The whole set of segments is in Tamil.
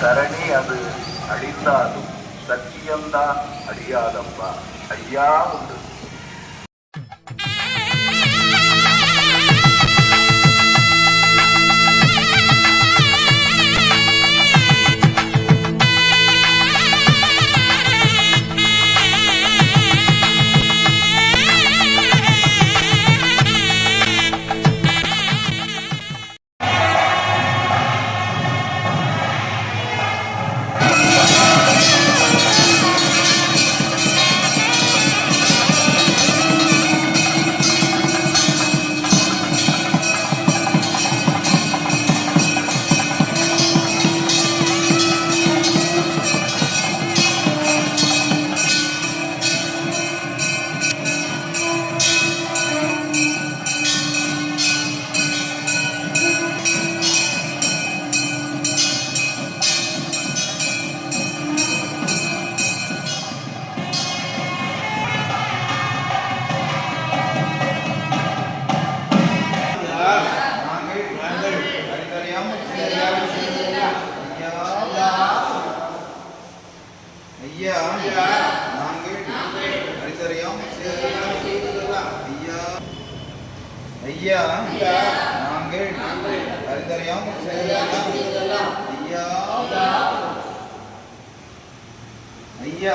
தரணி அது அடித்தாலும் சத்தியம்தான் அடியாதப்பா ஐயா ஒன்று ஐயா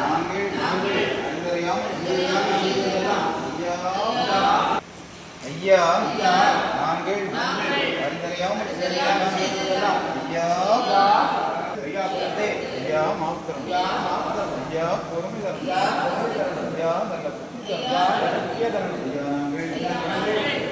நாங்கள் அறிந்தறியாமல் செய்ததாக செய்ததெல்லாம் ஐயா ஐயா நாங்கள் அறிந்தறியாமல் செய்ததெல்லாம் ஐயா ஐயா பத்தே ஐயா மாத்திரம் ஐயா பொறுமை தரும் ஐயா நல்ல புத்தி தரும் ஐயா ஐயா நாங்கள்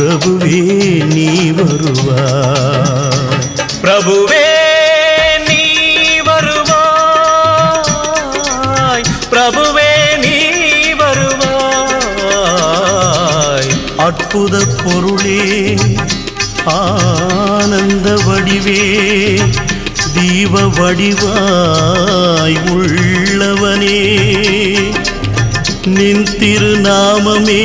பிரபுவே நீ வருவாய். பிரபுவே நீ வருவாய். பிரபுவே நீ வருவாய். அற்புத பொருளே ஆனந்த வடிவே தீப வடிவாய் உள்ளவனே. நின் திருநாமமே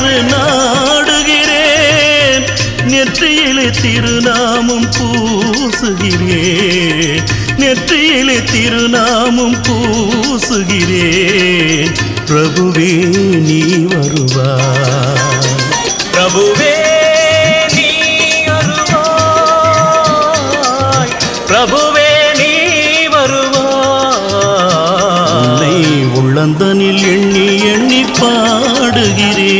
என்று நாடுகிறேன். நெற்றியிலே திருநாமம் பூசுகிறேன் நெற்றியிலே திருநாமம் பூசுகிறேன் பிரபுவே நீ வருவாய் பிரபுவே நீ வருவாய். பிரபுவே நீ வருவாய். உள்ளந்தனில் எண்ணி எண்ணி பாடுகிறேன்